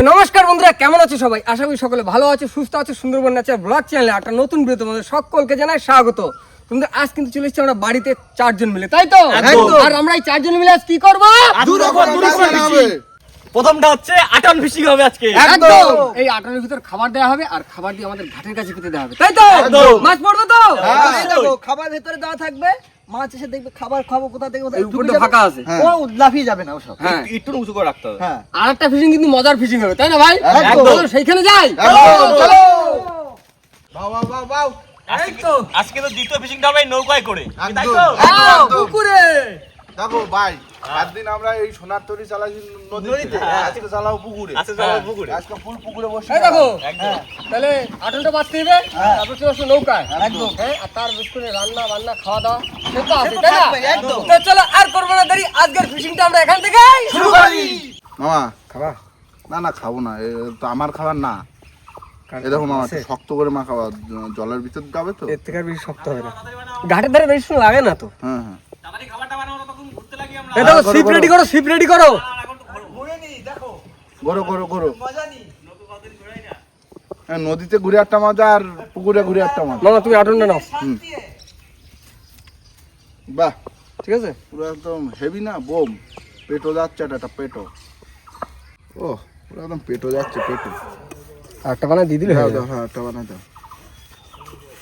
নমস্কার বন্ধুরা কেমন আছো সবাই? আশা করি সকলে ভালো আছে সুস্থ আছে সুন্দরবন ন্যাচার ব্লগ চ্যানেলে একটা নতুন ভিডিও তোমাদের সকলকে জানাই স্বাগত। আজ কিন্তু চলে এসেছি আমরা বাড়িতে চারজন মিলে তাই তো? আর আমরা এই চারজন মিলে আজ কি করব? প্রথমটা হচ্ছে আটন ফিশিং হবে আজকে। একদম। এই আটানোর ভিতর খাবার দেওয়া হবে আর খাবার দিয়ে আমাদের ঘাটের কাছে পেতে দেওয়া হবে তাই তো? মাছ পড়তো তো? খাবার ভেতরে দেওয়া থাকবে মাছ এসে দেখবে খাবার খাব কোথা থেকে উপরটা ফাঁকা আছে। ও লাফিয়ে যাবে না ওসব। হ্যাঁ। একটু উঁচু করে রাখতে হবে। হ্যাঁ। আর একটা ফিশিং কিন্তু মজার ফিশিং হবে তাই না ভাই? একদম। সেইখানে যাই। চলো। আজকে আজকে তো দ্বিতীয় ফিশিংটা ভাই নৌকায় করে। তাই তো? পুকুরে। দেখো ভাই একদিন আমরা এই সোনার তরি চালাইছি নদীতে। আজকে চালাও পুকুরে। আজকে যাব পুকুরে। আজকে ফুল পুকুরে বসে এই দেখো তাহলে আটনটা বাঁচতে হবে তারপর চলে আসো নৌকায়। একদম। হ্যাঁ আর তার বিস্কুটে রান্না বান্না খাওয়া দাওয়া সে তো আছে তাই না? একদম। তো চলো আর করব না দেরি আজকের ফিশিংটা আমরা এখান থেকে শুরু করি। মামা খাবা না না খাব না তো আমার খাবার না। এ দেখো মামা শক্ত করে মা খাবার জলের ভিতর যাবে তো? এর থেকে আর বেশি শক্ত হবে না। ঘাটের ধারে বেশি সময় লাগে না তো? হ্যাঁ হ্যাঁ। এই দেখো সিপ রেডি করো সিপ রেডি করো। গরো গরো হ্যাঁ, নদীতে ঘুরে একটা মজা আর পুকুরে ঘুরে একটা মজা মামা তুমি আটনটা নাও। বাহ। ঠিক আছে? পুরো একদম হেভি না বোম। পেটো যাচ্ছে এটা একটা পেটো। ও পুরো একদম পেটো যাচ্ছে পেটো। আর একটা বানা দিয়ে দিলে হয়ে হ্যাঁ একটা বানাই দাও।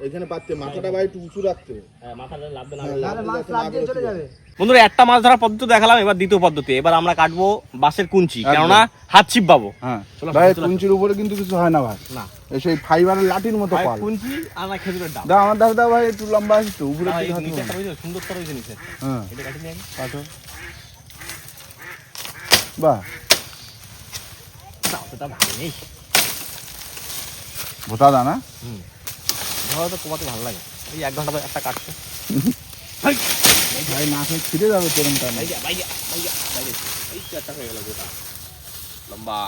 পাততে মাথাটা ভাই একটু উঁচু রাখতে হ্যাঁ মাথাটা লাভবে না। হ্যাঁ, মাছ যাতে লাফ না দিয়ে চলে যাবে। বন্ধুরা একটা মাছ ধরার পদ্ধতি দেখালাম এবার দ্বিতীয় পদ্ধতি। এবার আমরা কাটবো বাঁশের কুঞ্চি কেননা হাত ছিপ পাবো হ্যাঁ। কুঞ্চির উপরে কিন্তু কিছু হয় না ভাই। না। সেই ফাইবারের লাঠির মতো পাল। কুঞ্চি আর না খেজুরের ডাব দাও আমার দাও দাও ভাই একটু লম্বা আছে তো উপরে সুন্দর নিচে। হ্যাঁ। এটা কাটি নিয়ে কাটো। বাহ। দাও, ভালো নেই। ভোটা দা না। ধরো তো কোপাতে ভালো লাগে। এই এক ঘণ্টা একটা কাটছে। ভাই না খেয়ে ছিঁড়ে যাবে তোরমটা বাইরে বাইরে বাইরে বাইরে এই চারটা হয়ে গেল গোটা। লম্বা।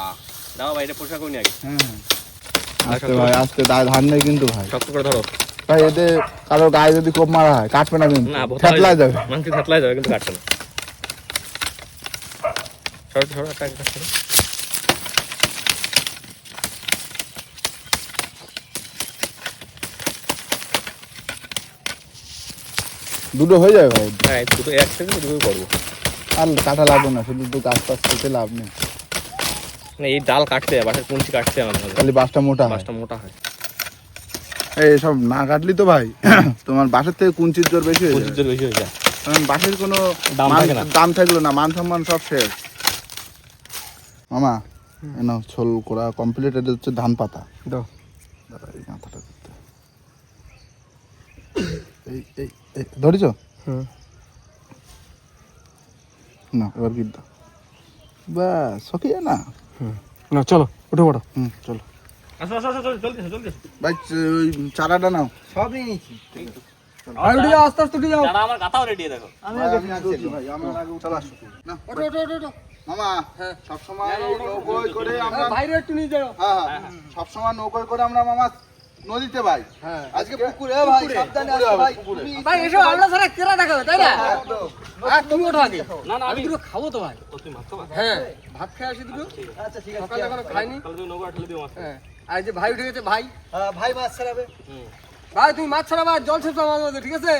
দাও ভাই এটা পোশাক নিয়ে আগে। হ্যাঁ হ্যাঁ। আস্তে ভাই আস্তে ধান নেই কিন্তু ভাই। শক্ত করে ধরো। ভাই এতে কারোর গায়ে যদি কোপ মারা হয় কাটবে না কিন্তু। না থেতলায় যাবে। মাংস থাতলায় যাবে কিন্তু কাটছে না। সরো সরো একটা একটা দুটো হয়ে যাবে ভাই। হ্যাঁ দুটো একসাথে দুটো করব। আর কাটা লাগবে না শুধু তো গাছ টাছ কেটে লাভ নেই। না এই ডাল কাটতে হয় বাসার কুঞ্চি কাটতে হয় আমাদের খালি বাসটা মোটা মাছটা মোটা হয়। এই সব না কাটলি তো ভাই তোমার বাসের থেকে কুঞ্চির জোর বেশি হয়ে কুঞ্চির জোর বেশি হয়ে যায়। কারণ বাসের কোনো দাম থাকে না। দাম থাকল না মান সম্মান সব শেষ। মামা এ নাও ছোল করা কমপ্লিট এটা হচ্ছে ধান পাতা। দাও। এই মাথাটা এই এই ধরেছ? হুম। না এবার গিট দাও। সকিয়ে না? না চলো উঠে পড়ো হুম চলো। আসো আসো আসো জলদি এসো, জলদি ভাই ওই চারাটা নাও। সবই নিয়েছি আর উঠে যাও আস্তে আস্তে উঠে যাও। যারা আমার গাথাও রেডি দেখো। আমি ভাই, আগে আমি ভাই, আমার আগে উঠে আসো। না, ওঠো ওঠো ওঠো, ওঠো মামা হ্যাঁ। নৌকোয় করে আমরা বাইরে একটু নিয়ে যাও। হ্যাঁ হ্যাঁ। সবসময় নৌকোয় করে আমরা মামা নদীতে ভাই। হ্যাঁ। আজকে পুকুরে? ভাই সাবধানে আসো ভাই। ভাই এসো আমরা সারা কেরা দেখাবে তাই না? আর তুমি ওঠো আগে। না না আমি দুটো খাব তো ভাই। তুমি মাছ খাবা? হ্যাঁ ভাত খেয়ে আসি দুটো। আচ্ছা ঠিক আছে। সকালে এখনও খাইনি। তুমি নৌকা দিও মাছ হ্যাঁ। আর যে ভাই উঠে গেছে ভাই। হ্যাঁ, ভাই মাছ ছাড়াবে। ভাই তুমি মাছ জল মারবে, ঠিক আছে?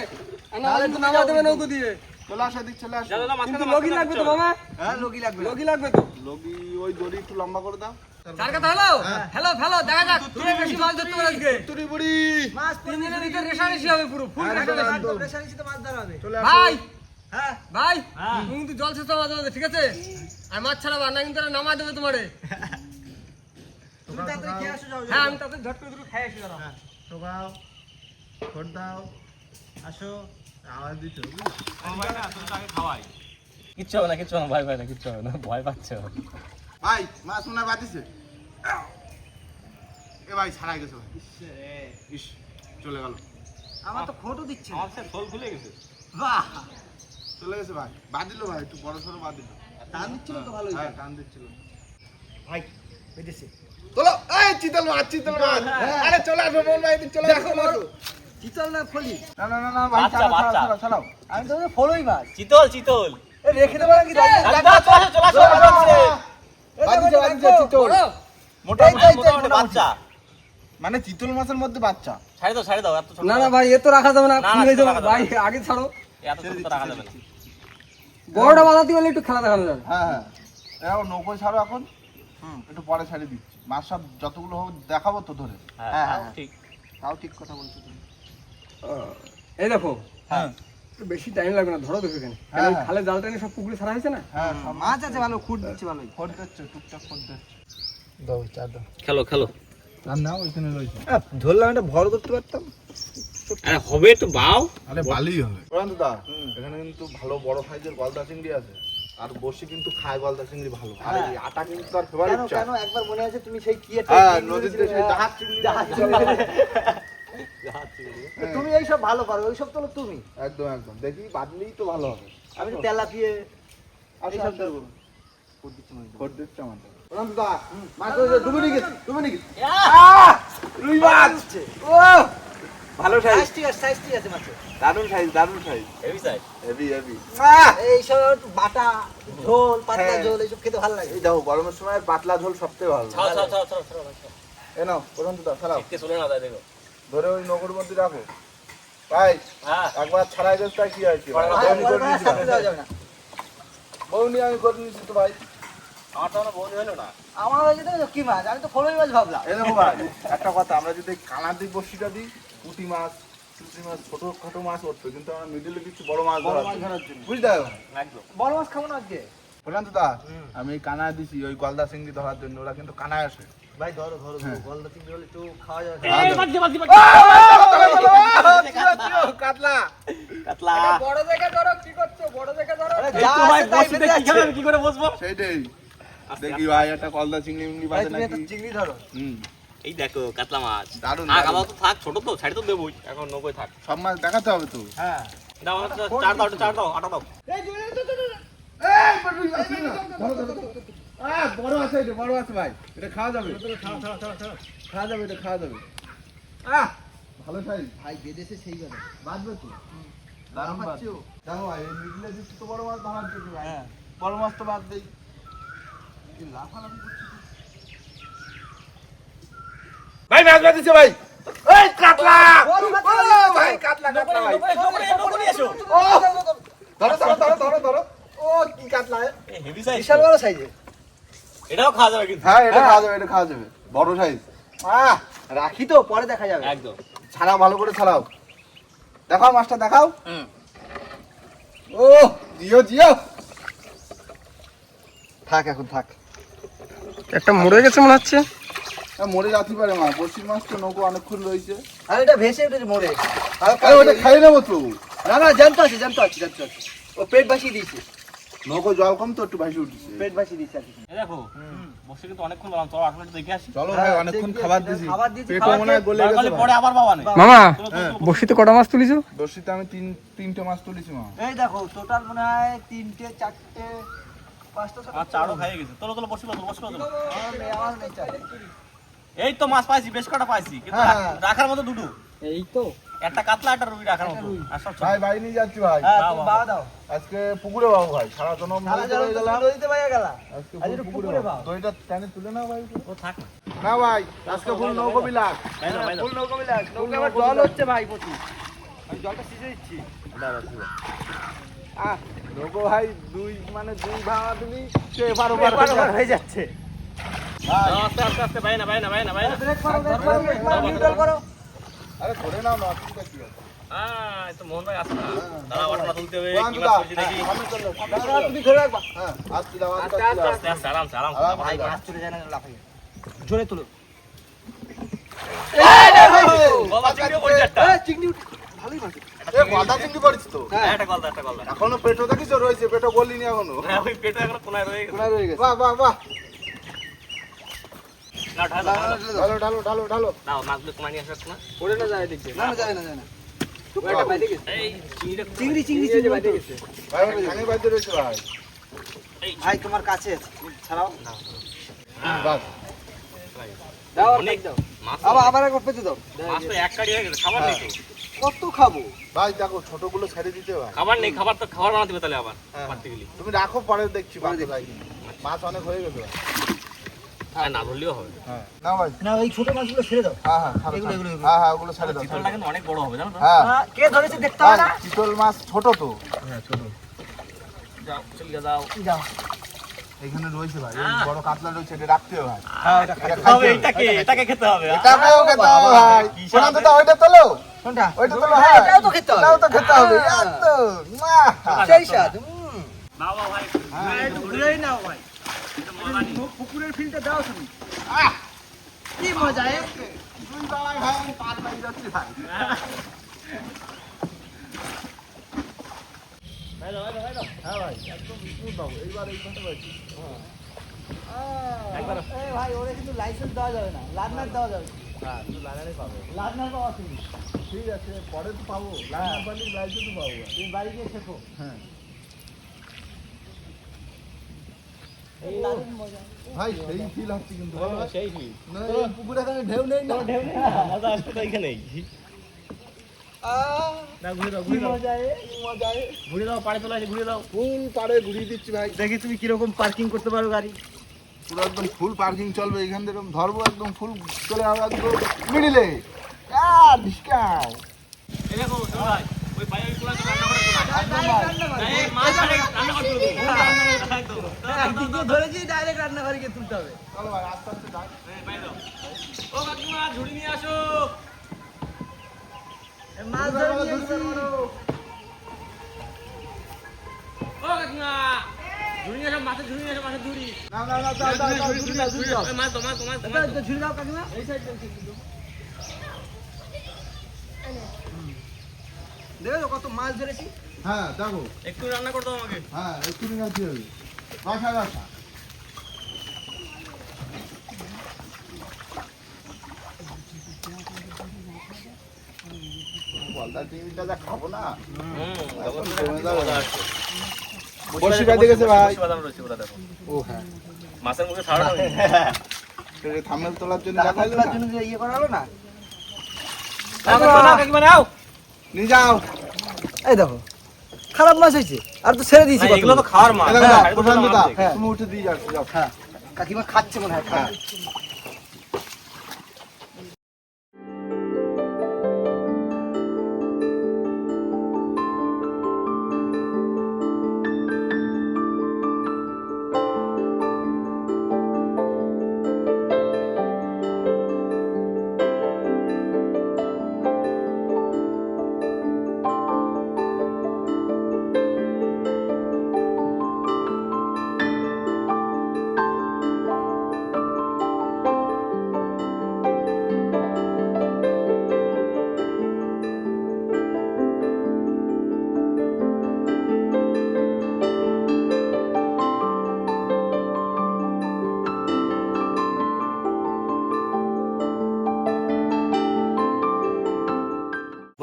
না কিন্তু নামা দেবে নৌকো দিয়ে। চলে আসো এদিক চলে আসো। কিন্তু লগি লাগবে তো মামা? হ্যাঁ লগি লাগবে। লগি লাগবে তো। লগি ওই দড়ি একটু লম্বা করে দাও। কার কথা হ্যালো হ্যালো ফেলো দেখা যাক তুমি বেশি মাছ ধরতে পারো আজকে? তুরি বুড়ি। মাছ তিন দিনের ভিতরে রেশারেশি হবে পুরো ফুল রেশারেশি। একদম মাছ ধরা হবে। ভাই! হ্যাঁ। ভাই! তুমি কিন্তু জল ছেপটা মাছ মারবে, ঠিক আছে? আর মাছ ছাড়া না কিন্তু নামা দেবে তোমারে। তুমি তাড়াতাড়ি খেয়ে আসো যাও হ্যাঁ আমি তাদের ঝট করে দুটো খাই আসি দাঁড়াও। টোকাও ঠোঁট দাও আসো আওয়াজ দিতে কিচ্ছু হবে না কিচ্ছু হবে না ভয় পায় না কিচ্ছু হবে না ভয় পাচ্ছে। ভাই মাছ মনে হয় এ ভাই ছাড়াই গেছে ভাই। ইস চলে গেল। আমার তো খোটও দিচ্ছে। আমার শোল খুলে গেছে। বাহ। চলে গেছে ভাই। বাদ দিল ভাই একটু বড় সড়ো বাদ দিল টান দিচ্ছিল তো ভালোই। হ্যাঁ টান দিচ্ছিল। ভাই বেঁধেছে। চলো এই চিতল মাছ চিতল মাছ। আরে চলে আসো ভাই চলে মাছ চিতল না ফলি না না না ভাই আমি তো ফলই মাছ। চিতল চিতল। এ রেখে দেবো নাকি? দাঁড়িয়ে। আরে দাও, চলে আসো, চলে আসো, চিতল। মোটামুটি বাচ্চা। মানে চিতল মাছের মধ্যে বাচ্চা। ছাড়ে দাও ছাড়ে দাও এত না না ভাই এ তো রাখা যাবে না না, খুলে যাবে ভাই আগে ছাড়ো। এত তো রাখা যাবে না। বড়টা বাঁধাতে গেলে একটু খেলা দেখানো যাবে হ্যাঁ হ্যাঁ। নৌকোয় ছাড়ো এখন। একটু পরে ছাড়ে দিচ্ছি। মাছ সব যতগুলো হবে দেখাবো তো ধরে। হ্যাঁ হ্যাঁ ঠিক। তাও ঠিক কথা বলছো তুমি। এই দেখো। হ্যাঁ। বেশি টাইম লাগবে না ধরো দেখো এখানে। হ্যাঁ, হ্যাঁ। খালে জালটা নিয়ে সব পুকুরে ছাড়া হয়েছে না? হ্যাঁ মাছ আছে ভালো খুঁট দিচ্ছে ভালোই। ফোন দিচ্ছে টুকটাক ফোন দিচ্ছে। দাও চার দাও। খেলো খেলো। আর নাও ওইখানে রয়েছে। ধরলাম এটা ভর করতে পারতাম। আরে হবে একটু বাও। আরে বালি হবে। প্রশান্ত দা এখানে কিন্তু ভালো বড় সাইজের গলদা চিংড়ি আছে। আর বসে কিন্তু খায় গলদা চিংড়ি ভালো। আর এই আটা কিন্তু তার ফেভারিট কেন কেন? একবার মনে আছে তুমি সেই কি একটা হ্যাঁ নদীতে সেই হ্যাঁ। জাহাজ চিংড়ি তো তুমি এই সব ভালো পারো ওই সব তো তুমি। একদম একদম। দেখি বাদলেই তো ভালো হবে। আমি তো তেলাপিয়ে আসো এইসব মাছ! ও! ভালো সাইজ। ঠিক আছে সাইজ ঠিক আছে মাছের। দারুণ সাইজ দারুণ size. Heavy size heavy heavy এই সব একটু বাটা ঝোল পাতলা হ্যাঁ। ঝোল এইসব খেতে ভালো লাগে। এই দেখো গরমের সময় পাতলা ঝোল সবথেকে ভালো। এ নাও দেখতে চলে না দেখো। ধরে ওই নগর মধ্যে রাখো। ভাই হ্যাঁ। একবার ছাড়াই গেছে তাই কি হয়েছে আর বৌনি করে পরে নিয়েছি সাথে দেওয়া যাবে না। বৌনি আমি করে নিয়েছি তো ভাই। আমার তো কোনো বৌনি হলো না। আমার হয়েছে তো কি মাছ? আমি তো ফলই মাছ ভাবলাম। এই একটা কথা আমরা যদি কানার দিক বসিটা দিই পুঁটি মাছ মাছ ছোট খাটো মাছ উঠবে কিন্তু আমরা মিডিলে কিছু বড় মাছ বড় ধরার জন্য। বুঝতে পারো একদম। বড় মাছ খাব না আজকে। প্রশান্ত দা আমি কানায় দিছি ওই গলদা চিংড়ি ধরার জন্য ওরা কিন্তু কানায় আসে। ভাই ধরো ধরো হ্যাঁ। গলদা চিংড়ি হলে একটু খাওয়া যাবে এই বাজি বাজি বাজি কাতলা কাতলা বড় দেখে ধরো কি করছ বড় দেখে ধরো এই ভাই আমি কি করে বসবো দেখি ভাই একটা গলদা চিংড়ি মিংড়ি ভাই বাজে তুমি একটা নাকি চিংড়ি ধরো হুম এই দেখো কাতলা মাছ থাক দারুণ। আবার তো থাক ছোট তো ছাড়ি তো দেবই এখন নৌকোয় থাক সব মাছ দেখাতে হবে তো হ্যাঁ দাও আমার তো চার দাও চার দাও আটা দাও বড় আছে এটা বড় আছে ভাই। এটা খাওয়া যাবে? খাওয়া যাবে এটা খাওয়া যাবে। আহ! ভালো সাইজ। ভাই বেঁধেছে সেই কথা। তো? দারুণ। দেখো ভাই এই মিডলে দিচ্ছি তো বড় মাছ ধরার জন্য ভাই। হ্যাঁ বড় মাছ তো বাদ দেই লাফালাফি করছিস ভাই মাছ বাঁধিছে ভাই। এই ও, ভাই ভাই। ধরো ধরো ধরো ধরো ধরো। ও কি কাতলা এ? হেভি সাইজ বিশাল বড় সাইজে এটাও খাওয়া যাবে কিন্তু। হ্যাঁ এটা খাওয়া যাবে এটা খাওয়া যাবে। বড় সাইজ আহ রাখি তো পরে দেখা যাবে। একদম। ছাড়াও ভালো করে ছাড়াও। দেখাও মাছটা দেখাও। ও জিও জিও। থাক এখন থাক। একটা মরে গেছে মনে হচ্ছে। মরে যাতে পারে মা। বসির মাছ তো নৌকো অনেকক্ষণ রয়েছে। আর এটা ভেসে উঠেছে মরে। আরে ওটা খাই নেব তো। না না জানতো আছে জানতো আছে জানতো আছে। ও পেট বাসিয়ে দিয়েছে। নৌকো জল কম তো একটু ভাসি উঠেছে। পেট দিয়েছে আর কিছু দেখো বসে কিন্তু অনেকক্ষণ বললাম চলো মিনিট দেখে আসি। চলো হ্যাঁ, ভাই অনেকক্ষণ খাবার দিছি। খাবার পেটও মনে হয় গলে গেছে পরে আবার পাবা নেই। মামা। বসিতে কটা মাছ তুলিছো? আমি তিন তিনটে মাছ তুলেছি মা। এই দেখো টোটাল মনে হয় তিনটে চারটে পাঁচটা চারও খাইয়ে গেছে। চলো চলো বসে বসো বসে বসো। আমার নেই, আমার এই তো মাছ পাইছি বেশ কটা পাইছি কিন্তু হ্যাঁ, হ্যাঁ। রাখার মতো দুটো। এই তো। একটা কাতলা একটা রুই রাখার মতো। আর সব ভাই নিয়ে যাচ্ছি ভাই। হ্যাঁ বাবা দাও। আজকে পুকুরে বাবু ভাই সারা জনম সারা নদীতে তো গেলাম। গেলা। আজকে পুকুরে বাবু। দইটা টানে তুলে নাও ভাই। ও থাক না। ভাই আজকে ফুল নৌকো বিলাস। ভাই ফুল নৌকা মিলাস নৌকা আবার জল হচ্ছে ভাই প্রচুর। আমি জলটা সিজে দিচ্ছি। আহ নৌকো ভাই দুই মানে দুই ভাঙা তুমি সে বারো এবার ওবার হয়ে যাচ্ছে। আস্তে আস্তে আস্তে ভাই না ভাই না ভাই না ভাই না ব্রেক মারো ব্রেক মারো নিউট্রাল করো। আরে ধরে নাও না অসুবিধা কি আছে না না জোরে তুলো। এখনও পেটো দেখিস রয়েছে পেটো বলিনি এখনও। ওই কোনায় রয়ে গেছে। কোনায় রয়ে গেছে। বাহ বাহ বাহ। না ঢাল ঢাল। ঢালো ঢালো ঢালো দাও মাছগুলো কোনায় নিয়ে না। পড়ে না যায় দেখবে না না যায় না যায় না। চিংড়ি চিংড়ি এই চিংড়ি ভাই ভাই। ভাই তোমার কাছে ছাড়াও। দাও অনেক দাও। মাছ। আবার আবার একবার পেতে দাও। মাছ তো এক কাড়ি হয়ে গেছে খাবার নেই কত খাব? ভাই দেখো ছোটগুলো ছেড়ে দিতে ভাই খাবার নেই খাবার তো খাবার বানাতে হবে তাহলে আবার হ্যাঁ। পারতে গেলে। তুমি রাখো পরে দেখছি মাছ ভাই। মাছ অনেক হয়ে গেছে না ধরলেও হবে। হ্যাঁ। না ভাই। না এই ছোট মাছগুলো ছেড়ে দাও। হ্যাঁ হ্যাঁ এগুলো, এগুলো, এগুলো। হ্যাঁ হ্যাঁ ওগুলো ছেড়ে দাও চিতলটা কিন্তু অনেক বড় হবে জানো তো। হ্যাঁ। কে ধরেছে দেখতে হবে না? চিতল মাছ ছোট তো। যাও চলে যাও। যাও। এখানে রয়েছে ভাই হ্যাঁ। বড় কাতলা রয়েছে এটা রাখতে হবে হ্যাঁ এটা এটা হবে এটাকে এটাকে খেতে হবে। এটাকেও খেতে হবে ভাই। শোনা তো ওইটা তোলো? কোনটা? ওইটা তোলো হ্যাঁ, হ্যাঁ। এটাও তো খেতে হবে এটাও তো খেতে হবে। হ্যাঁ। মা সেই স্বাদ বাবা ভাই। হ্যাঁ, একটু ঘুরেই নাও ভাই। পুকুরের ফিল্ডটা দাও তুমি। কি মজা দুই বাবাই ভাই। ভাই ভাই ওরে কিন্তু লাইসেন্স দেওয়া যাবে না লার্নার দেওয়া যাবে। হ্যাঁ লার্নার পাওয়া তুমি। ঠিক আছে পরে তো পাবো। লাইন পালি লাইসেন্স তো পাবো। তুমি বাড়ি গিয়ে শেখো। হ্যাঁ এই দারুণ মজা ভাই সেই ফিল হচ্ছে কিন্তু। সেই না পুকুরে এখানে ঢেউ নেই না? মজা আসবে তো এখানেই না ঘুরে দাও কি ঘুরে দাও। মজা এ? কি মজা ঘুরে দাও পাড়ে তোলা আছে ঘুরে দাও। ফুল ঘুরিয়ে দিচ্ছি ভাই? দেখি তুমি কীরকম পার্কিং করতে পারো গাড়ি। পুরো একদম ফুল পার্কিং চলবে এখান থেকে। ধরবো একদম ফুল চলে যাবে একদম মিডিলে আর এই ভাই ওই বাইরে রান্না করে দিয়ে ধরেছি ডাইরেক্ট রান্নাঘরে গিয়ে তুলতে হবে চলো ভাই আস্তে আস্তে যাই এই বাইরে দাও ও কাকিমা ঝুড়ি নিয়ে আসো। মাছ ধরে ও কাকিমা ঝুড়ি নিয়ে আসো মাছের ঝুড়ি নিয়ে আসো মাছের ঝুড়ি। না না না দাও দাও দাও ঝুড়ি দাও ঝুড়ি দাও। মাছ দাও মাছ দাও মাছ দাও, এটা মাছ দাও। এটা ঝুড়ি দাও কাকিমা। এই সাইড দেখো কত মাছ ধরেছি? হ্যাঁ দেখো। একটু রান্না করে দাও আমাকে। হ্যাঁ একটু নিয়ে আসতে হবে বাসা বাসা। বলদা টিভিটা যা খাব না। বড়শি বাঁধে গেছে ভাই। রয়েছে ওটা দেখো। ও হ্যাঁ। মাছের মুখে ছাড়া থামেল তোলার জন্য তোলার জন্য যে ইয়ে করা হলো না? নিয়ে যাও। এই দেখো। খারাপ মাছ হয়েছে আর তো ছেড়ে দিয়েছি এগুলো তো খাওয়ার মাছ হ্যাঁ। তুমি উঠে দিয়ে যাচ্ছ হ্যাঁ কাকিমা খাচ্ছে মনে হয় হ্যাঁ।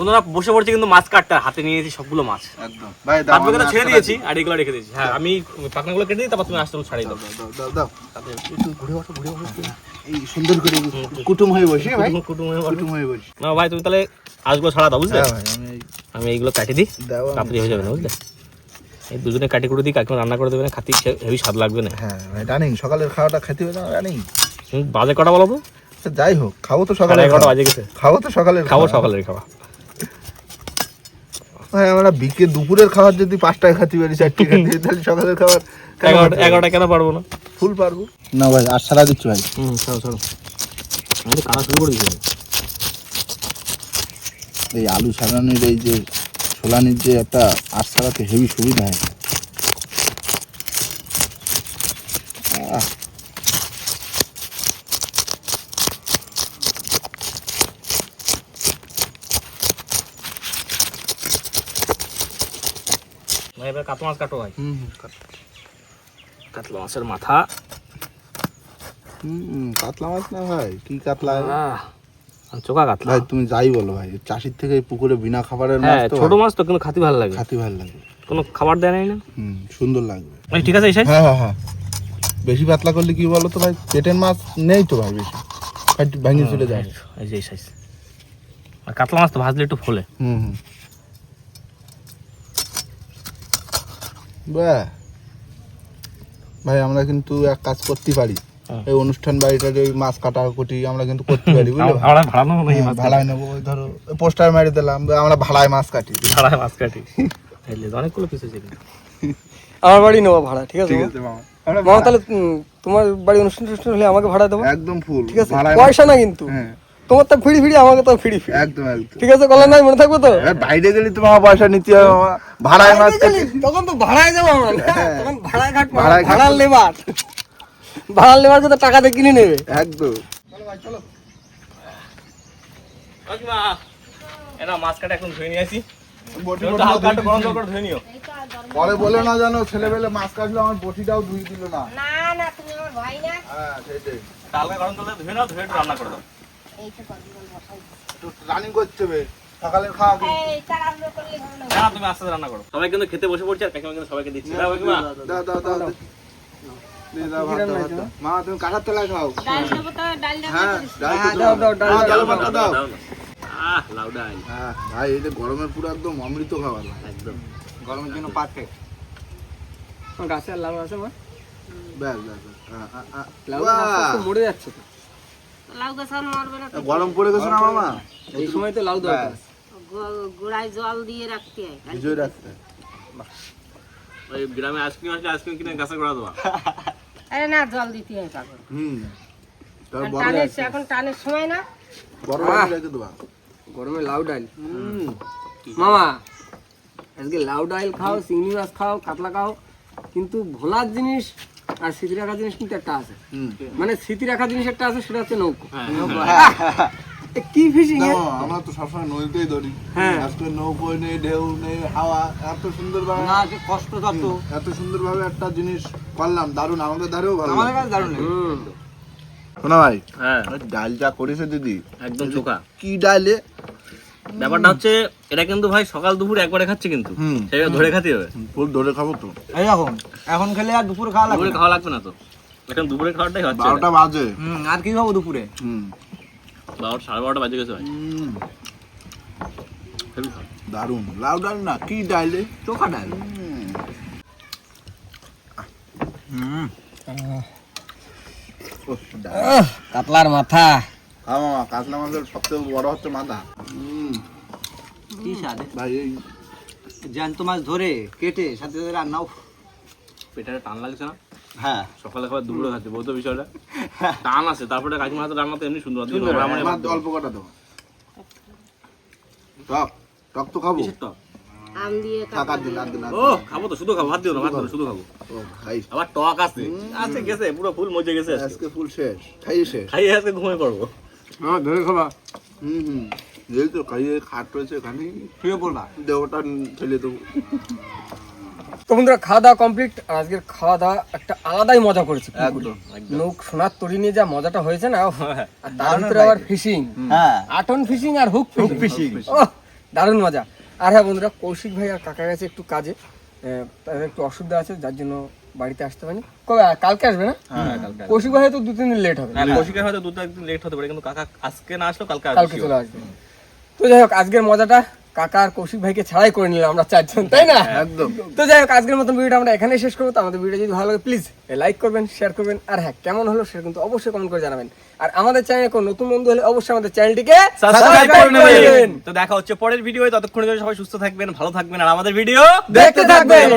বন্ধুরা বসে পড়ছে কিন্তু মাছ কাটতে হাতে নিয়ে নিয়েছি সবগুলো মাছ। একদম। ভাই তারপরে ছেড়ে দিয়েছি আর এগুলো রেখে দিয়েছি। হ্যাঁ আমি পাকনাগুলো কেটে দিই তারপর তুমি আসতে ছাড়িয়ে দাও। দাও দাও একটু ঘুরে বসো ঘুরে বসো। এই সুন্দর করে কুটুম হয়ে বসি। ভাই কুটুম- হয়ে কুটুম হয়ে বসি। না ভাই তুমি তাহলে আজগুলো ছাড়া দাও বুঝলে? হ্যাঁ আমি এইগুলো কাটি দিই তাড়াতাড়ি হয়ে যাবে না বুঝলে? এই দুজনে কাটি করে দিই কাকিমা রান্না করে দেবে না খাতি হেভি স্বাদ লাগবে না। হ্যাঁ রানিং সকালের খাওয়াটা খেতে হবে না রানিং বাজে কটা বলো তো? যাই হোক খাব তো সকালে বাজে গেছে। খাব তো সকালের খাব সকালের খাওয়া। ভাই আমরা বিকে দুপুরের খাবার যদি পাঁচটায় খাতে পারি চারটে খাতে তাহলে সকালের খাবার এগারোটা এগারোটা কেন পারব না? ফুল পারব। না ভাই আর সারা দিচ্ছি ভাই। হুম ছাড়ো ছাড়ো। আমি তো শুরু করে দিয়েছি এই আলু ছাড়ানোর এই যে ছোলানির যে একটা আট ছাড়াতে হেভি সুবিধা হয়। এবার কাতলা মাছ কাটো ভাই হুম হুম, কাতলা মাছের মাথা। হুম, কাতলা মাছ না ভাই? কি কাতলা? চোখা কাতলা। ভাই তুমি যাই বলো ভাই চাষির থেকে পুকুরে বিনা খাবারের মাছ হ্যাঁ তো ছোট মাছ তো কিন্তু খাতি ভালো লাগে। খাতে ভালো লাগবে কোনো খাবার দেয় নাই না? হুম সুন্দর লাগবে। ভাই ঠিক আছে এই সাইজ? হ্যাঁ হ্যাঁ হ্যাঁ। বেশি পাতলা করলে কি বলো তো ভাই পেটের মাছ নেই তো ভাই বেশি। ফাটি ভেঙে চলে যাবে এই যে এই সাইজ। আর কাতলা মাছ তো ভাজলে একটু ফোলে। হুম হুম। বাহ। ভাই আমরা কিন্তু এক কাজ করতে পারি। হ্যাঁ। এই অনুষ্ঠান বাড়িটার ওই মাছ কাটাকুটি আমরা কিন্তু করতে পারি বুঝলে? ভাই? আমরা ভাড়া নেব নাকি হ্যাঁ, মাছ ভাড়ায় নেব ওই ধরো পোস্টার মেরে দিলাম আমরা ভাড়ায় মাছ কাটি। ভাড়ায় মাছ কাটি। তাইলে তো অনেকগুলো পিস হয়েছে। কিন্তু। আমার বাড়ি নেব ভাড়া ঠিক আছে ঠিক আছে মামা। আমরা মামা তাহলে তোমার বাড়ি অনুষ্ঠান টুষ্ঠান হলে আমাকে ভাড়া দেবো? একদম ফুল ঠিক আছে পয়সা না কিন্তু। হ্যাঁ। তোমার তো ফিরি ফিরি আমাকে তো ফিরি ফিরি একদম একদম। ঠিক আছে ভাই মনে থাকবে তো? বাইরে গেলে তো মামা পয়সা নিতে হবে ভাড়ায় মাছ তখন তো ভাড়ায় যাব আমরা হ্যাঁ। তখন ভাড়ায় ঘাট ভাড়ার লেবার। ভাড়ার লেবার তো টাকা দিয়ে কিনে নেবে। একদম। কাকিমা, এনা মাছ কাটা এখন ধুয়ে নিয়ে আসি। ধুয়ে পরে বলে না জানো ছেলেবেলে মাছ কাটলো আমার বটিটাও ধুই দিল না। না না তুমি আমার ভাই না। হ্যাঁ সেটাই গরম জল ধুয়ে নাও ধুয়ে রান্না করে দাও। এই তো কতজন বসাই? একটু রানিং করতে হবে সকালে খাওয়া এই তাড়াহুড়ো করলে হবে। না না তুমি আস্তে আস্তে রান্না করো। সবাই কিন্তু খেতে বসে পড়ছে আর কাকিমা কিন্তু সবাইকে দিচ্ছে। দাও কাকিমা। দাও দাও দাও দাও। দিয়ে দাও, ভাত দাও, ভাত দাও। মা তুমি কাঁঠার তলায় খাও। ডাল দেবো তো ডাল দেবো ডাল তো দাও, দাও, ডাল দাও, ডাল ভাতটা দাও। দাও। না। আহ লাউ ডাল। ভাই এটা গরমের পুরো একদম অমৃত খাবার একদম। গরমের জন্য পারফেক্ট গাছে আর লাউ আছে মা ব্যাস ব্যাস। হ্যাঁ, হ্যাঁ, হ্যাঁ। মরে যাচ্ছে। তো লাউ গাছ আর মরবে না গরম পড়ে গেছে না মামা? এই সময় তো লাউ দরকার। গোড়ায় জল দিয়ে রাখতে হয়। ভিজিয়ে রাখতে ওই গ্রামে আইসক্রিম আসলে আইসক্রিম কিনে গাছে গোড়া দেওয়া। আরে না জল দিতে হয় পাগল। হুম। তার আর বড় টানের এখন টানের সময় না! রেখে দেবা। গরমে লাউ ডাল। হুম। মামা আজকে লাউ ডাল খাও চিংড়ি মাছ খাও কাতলা খাও কিন্তু ভোলার জিনিস আর স্মৃতি রাখার জিনিস কিন্তু একটা আছে। মানে স্মৃতি রাখার জিনিস একটা আছে সেটা হচ্ছে নৌকো। হ্যাঁ। কি ফিশিং আমরা তো সবসময় নদীতেই ধরি হ্যাঁ। আজকে নৌকো নেই ঢেউ নেই হাওয়া এত সুন্দর ভাবে না যে কষ্ট তত এত সুন্দর ভাবে একটা জিনিস করলাম দারুণ আমাদের ধারেও ভালো আমাদের। কাছে দারুণ শোনো ভাই হ্যাঁ। ডাল যা করেছে দিদি। একদম চোখা। কি ডালে ব্যাপারটা হচ্ছে এটা কিন্তু ভাই সকাল দুপুর একবারে খাচ্ছে কিন্তু। সেইভাবে ধরে খাতে হবে। ফুল ধরে খাব তো। এইরকম এখন খেলে আর দুপুরে খাওয়া লাগবে। খাওয়া লাগবে না তো? এখন দুপুরে খাওয়াটাই হচ্ছে। বারোটা বাজে। আর কি খাব দুপুরে? বারোটা সাড়ে বারোটা বাজে গেছে ভাই। দারুণ লাউ ডাল না কি ডালে চোখা ডাল। কাতলার মাথা। হ্যাঁ মামা কাতলা মাছের সবথেকে বড় হচ্ছে মাথা। কি স্বাদ? ভাই এই জ্যান্ত মাছ ধরে কেটে সাথে সাথে রান্নাও পেটে টান লাগছে না? হ্যাঁ। সকালে খাবার দুপুরে খাচ্ছে বলতো বিষয়টা। টান আছে তারপরে কাকিমা হাতে রান্না তো এমনি সুন্দর সুন্দর, আমার আমার অল্প কটা দেবো। টক টক তো খাব। টক? আম দিয়ে থাকার দিন আর দিন আর ও খাব তো শুধু খাব ভাত দিও না ভাত শুধু খাব। আবার টক আছে। আছে গেছে পুরো ফুল মজে গেছে আজকে। আজকে ফুল শেষ খাইয়ে শেষ। খাইয়ে আজকে ঘুমিয়ে পড়ব। আমার ধরে খাবা। হুম হুম। এই তো খাইয়ে খাট রয়েছে এখানে শুয়ে পড়বা দেওয়াটা ফেলে দেবো। তো বন্ধুরা খাওয়া দাওয়া কমপ্লিট আর আজকের খাওয়া দাওয়া একটা আলাদাই মজা করেছি। একদম নৌক সোনার তরি নিয়ে যা মজাটা হয়েছে না ওহ, আর তার দারুণ ভিতরে আবার ফিশিং হ্যাঁ। আটন ফিশিং আর হুক ফিশিং ও দারুণ মজা। আর হ্যাঁ বন্ধুরা কৌশিক ভাই আর কাকা গেছে একটু কাজে। তাদের একটু অসুবিধা আছে যার জন্য বাড়িতে আসতে পারেনি। কবে? কালকে আসবে না? হ্যাঁ কৌশিক ভাই হয়তো দু তিন দিন লেট হবে। হ্যাঁ কৌশিকের হয়তো দুটো একদিন লেট হতে পারে কিন্তু কাকা আজকে না আসলেও কালকে কালকে চলে আসবে। তো যাই হোক আজকের মজাটা কাকা আর কৌশিক ভাইকে ছাড়াই করে নিলাম আমরা চারজন তাই না? একদম। তো যাই হোক আজকের মতন ভিডিওটা আমরা এখানেই শেষ করব। তো আমাদের ভিডিও যদি ভালো লাগে প্লিজ লাইক করবেন শেয়ার করবেন আর হ্যাঁ কেমন হলো সেটা কিন্তু অবশ্যই কমেন্ট করে জানাবেন। আর আমাদের চ্যানেলে কোনো নতুন বন্ধু হলে অবশ্যই আমাদের চ্যানেলটিকে সাবস্ক্রাইব করে নেবেন। তো দেখা হচ্ছে পরের ভিডিও ততক্ষণ সবাই সুস্থ থাকবেন ভালো থাকবেন আর আমাদের ভিডিও দেখতে থাকবেন।